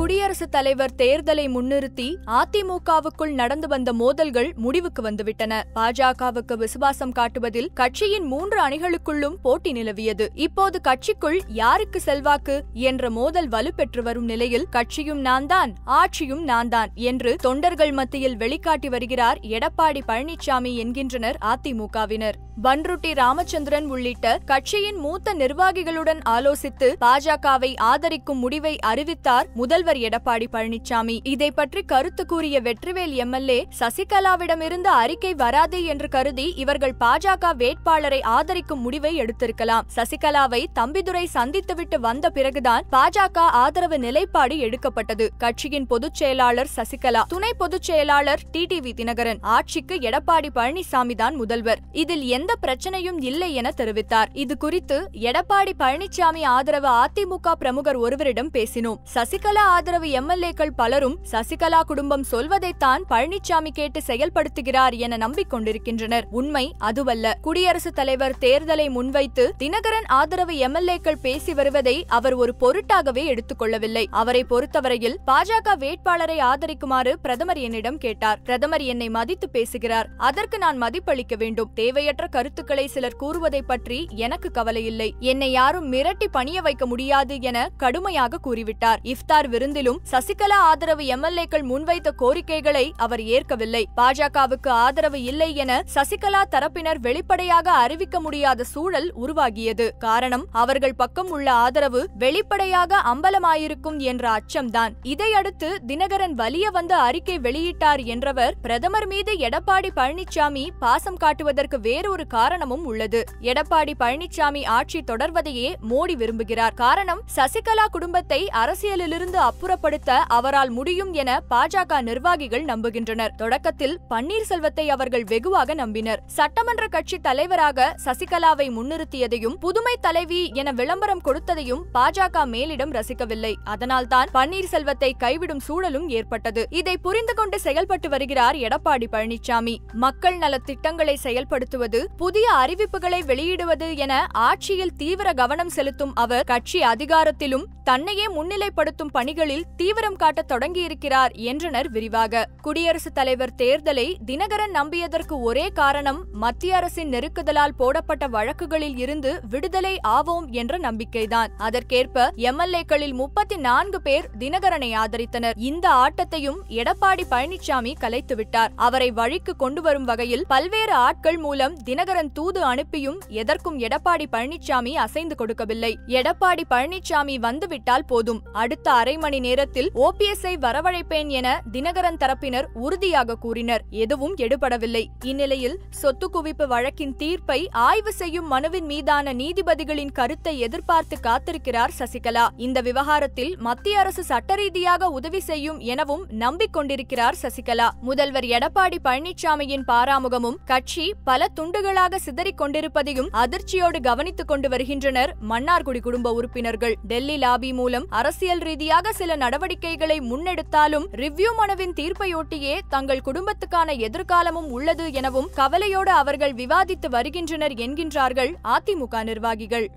குடியரசுத் தலைவர் தேர்தலை முன்னிறுத்தி அதிமுகவுக்குள் நடந்து வந்த மோதல்கள் முடிவுக்கு வந்துவிட்டன. பாஜகவுக்கு விசுவாசம் காட்டுவதில் கட்சியின் மூன்று அணிகளுக்குள்ளும் போட்டி நிலவியது. இப்போது கட்சிக்குள் யாருக்கு செல்வாக்கு என்ற மோதல் வலுப்பெற்று வரும் நிலையில் கட்சியும் நான்தான் ஆட்சியும் நான்தான் என்று தொண்டர்கள் மத்தியில் வெளிக்காட்டி வருகிறார் எடப்பாடி பழனிசாமி என்கின்றனர் அதிமுகவினர். பன்ருட்டி ராமச்சந்திரன் உள்ளிட்ட கட்சியின் மூத்த நிர்வாகிகளுடன் ஆலோசித்து பாஜகவை ஆதரிக்கும் முடிவை அறிவித்தார் முதல்வர் எடப்பாடி பழனிசாமி இதை பற்றி கருத்து கூறிய வெற்றிவேல் எம்எல்ஏ சசிகலாவிடமிருந்து அறிக்கை வராது என்று கருதி இவர்கள் பாஜக வேட்பாளரை ஆதரிக்கும் முடிவை எடுத்திருக்கலாம். சசிகலாவை தம்பிதுரை சந்தித்துவிட்டு வந்த பிறகுதான் பாஜக ஆதரவு நிலைப்பாடு எடுக்கப்பட்டது. கட்சியின் பொதுச் செயலாளர் சசிகலா துணை பொதுச் செயலாளர் டிடிவி தினகரன் ஆட்சிக்கு எடப்பாடி பழனிசாமி தான் முதல்வர். இதில் எந்த பிரச்சனையும் இல்லை என தெரிவித்தார். இது குறித்து எடப்பாடி பழனிசாமி ஆதரவு அதிமுக பிரமுகர் ஒருவரிடம் பேசினோம். சசிகலா ஆதரவு எம்எல்ஏக்கள் பலரும் சசிகலா குடும்பம் சொல்வதைத்தான் பழனிசாமி கேட்டு செயல்படுத்துகிறார் என நம்பிக்கொண்டிருக்கின்றனர். உண்மை அதுவல்ல. குடியரசுத் தலைவர் தேர்தலை முன்வைத்து தினகரன் ஆதரவு எம்எல்ஏக்கள் பேசி வருவதை அவர் ஒரு பொருட்டாகவே எடுத்துக்கொள்ளவில்லை. அவரை பொறுத்தவரையில் பாஜக வேட்பாளரை ஆதரிக்குமாறு பிரதமர் என்னிடம் கேட்டார். பிரதமர் என்னை மதித்து பேசுகிறார். அதற்கு நான் மதிப்பளிக்க வேண்டும். தேவையற்ற கருத்துக்களை சிலர் கூறுவதை பற்றி எனக்கு கவலையில்லை. என்னை யாரும் மிரட்டி பணிய வைக்க முடியாது என கடுமையாக கூறிவிட்டார். இஃப்தார் இருந்திலும் சசிகலா ஆதரவு எம்எல்ஏக்கள் முன்வைத்த கோரிக்கைகளை அவர் ஏற்கவில்லை. பாஜகவுக்கு ஆதரவு இல்லை என சசிகலா தரப்பினர் வெளிப்படையாக அறிவிக்க முடியாத சூழல் உருவாகியது. காரணம் அவர்கள் பக்கம் உள்ள ஆதரவு வெளிப்படையாக அம்பலமாயிருக்கும் என்ற அச்சம்தான். இதையடுத்து தினகரன் வலிய வந்து அறிக்கை வெளியிட்டார் என்றவர் பிரதமர் மீது எடப்பாடி பழனிசாமி பாசம் காட்டுவதற்கு வேறொரு காரணமும் உள்ளது. எடப்பாடி பழனிசாமி ஆட்சி தொடர்வதையே மோடி விரும்புகிறார். காரணம் சசிகலா குடும்பத்தை அரசியலிலிருந்து அப்புறப்படுத்த அவரால் முடியும் என பாஜக நிர்வாகிகள் நம்புகின்றனர். தொடக்கத்தில் பன்னீர்செல்வத்தை அவர்கள் வெகுவாக நம்பினர். சட்டமன்ற கட்சி தலைவராக சசிகலாவை முன்னிறுத்தியதையும் புதுமை தலைவி என விளம்பரம் கொடுத்ததையும் பாஜக மேலிடம் ரசிக்கவில்லை. அதனால்தான் பன்னீர்செல்வத்தை கைவிடும் சூழலும் ஏற்பட்டது. இதை புரிந்து கொண்டு செயல்பட்டு வருகிறார் எடப்பாடி பழனிசாமி மக்கள் நல திட்டங்களை செயல்படுத்துவது புதிய அறிவிப்புகளை வெளியிடுவது என ஆட்சியில் தீவிர கவனம் செலுத்தும் அவர் கட்சி அதிகாரத்திலும் தன்னையே முன்னிலைப்படுத்தும் பணிகள் பணிகளில் தீவிரம் காட்ட தொடங்கியிருக்கிறார் என்றனர் விரிவாக. குடியரசுத் தலைவர் தேர்தலை தினகரன் நம்பியதற்கு ஒரே காரணம் மத்திய அரசின் நெருக்குதலால் போடப்பட்ட வழக்குகளில் இருந்து விடுதலை ஆவோம் என்ற நம்பிக்கைதான். அதற்கேற்ப எம்எல்ஏக்களில் முப்பத்தி நான்கு பேர் தினகரனை ஆதரித்தனர். இந்த ஆட்டத்தையும் எடப்பாடி பழனிசாமி கலைத்துவிட்டார். அவரை வழிக்கு கொண்டு வரும் வகையில் பல்வேறு ஆட்கள் மூலம் தினகரன் தூது அனுப்பியும் எதற்கும் எடப்பாடி பழனிசாமி அசைந்து கொடுக்கவில்லை. எடப்பாடி பழனிசாமி வந்துவிட்டால் போதும். அடுத்த அரை மணி நேரத்தில் ஓபிஎஸ்ஐ வரவழைப்பேன் என தினகரன் தரப்பினர் உறுதியாக கூறினர். எதுவும் எடுபடவில்லை. இந்நிலையில் சொத்து குவிப்பு வழக்கின் தீர்ப்பை ஆய்வு செய்யும் மனுவின் மீதான நீதிபதிகளின் கருத்தை எதிர்பார்த்து காத்திருக்கிறார் சசிகலா. இந்த விவகாரத்தில் மத்திய அரசு சட்டரீதியாக உதவி செய்யும் எனவும் நம்பிக்கொண்டிருக்கிறார் சசிகலா. முதல்வர் எடப்பாடி பழனிசாமியின் பாராமுகமும் கட்சி பல துண்டுகளாக சிதறிக் கொண்டிருப்பதையும் அதிர்ச்சியோடு கவனித்துக் கொண்டு வருகின்றனர் மன்னார்குடி குடும்ப உறுப்பினர்கள். டெல்லி லாபி மூலம் அரசியல் ரீதியாக சில நடவடிக்கைகளை முன்னெடுத்தாலும் ரிவ்யூ மனுவின் தீர்ப்பையொட்டியே தங்கள் குடும்பத்துக்கான எதிர்காலமும் உள்ளது எனவும் கவலையோடு அவர்கள் விவாதித்து வருகின்றனர் என்கின்றார்கள் அதிமுக நிர்வாகிகள்.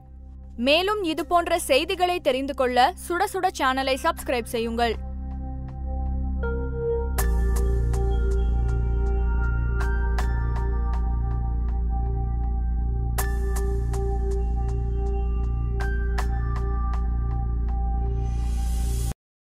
மேலும் இதுபோன்ற செய்திகளை தெரிந்து கொள்ள சுட சுட சேனலை சப்ஸ்கிரைப் செய்யுங்கள்.